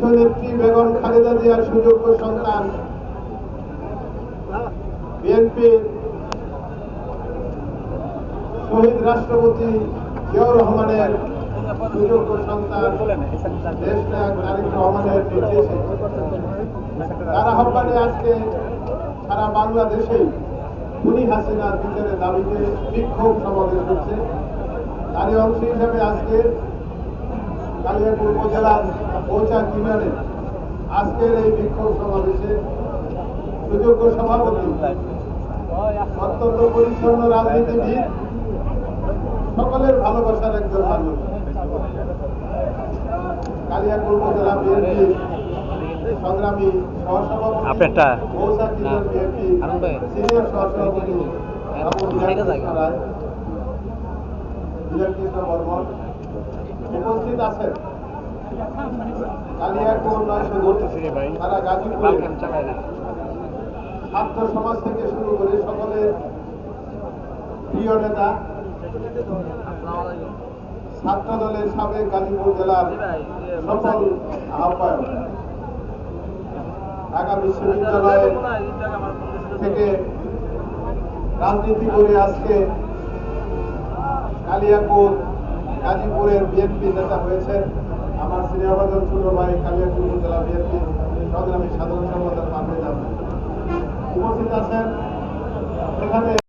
দেশনেত্রী বেগম খালেদা জিয়ার সুযোগ্য সন্তান। বিএনপির শহীদ রাষ্ট্রপতি জিয়াউর রহমানের সুযোগ্য সন্তান দেশ নায়ক তারেক রহমানের নির্দেশে। তার আহ্বানে আজকে সারা বাংলাদেশেই খুনি হাসিনার বিচারের দাবিতে বিক্ষোভ সমাবেশ হচ্ছে। তারই অংশ হিসাবে আজকে কালিয়াপুর উপজেলার পৌঁছা কিনারে আজকের এই বিক্ষোভ সমাবেশে সুযোগ্য সভাপতি অত্যন্ত পরিচ্ছন্ন রাজনীতিবিদ সকলের ভালোবাসার একজন মানুষ। কালিয়াপুর উপজেলা বিএনপি সংগ্রামী সহসভাপতি পৌঁছা কিনার বিএনপি সিনিয়র সহসভাপতি বিজয় কৃষ্ণ বর্মন উপস্থিত আছেন? নয় গাজীপুরে ছাত্র সমাজ থেকে শুরু করে সকলের প্রিয় নেতা ছাত্র দলের সাবেক গাজীপুর জেলার সকল আহ্বায়ক ঢাকা বিশ্ববিদ্যালয়ে থেকে রাজনীতি করে আজকে কালিয়াপুর গাজীপুরের বিএনপি নেতা হয়েছে আমার সিনিয়রবাদন ছোট ভাই কালিয়াপুর উপজেলা বিএনপি সংগ্রামী সাধারণ সম্পাদক পারভেজ আহমেদ উপস্থিত আছেন এখানে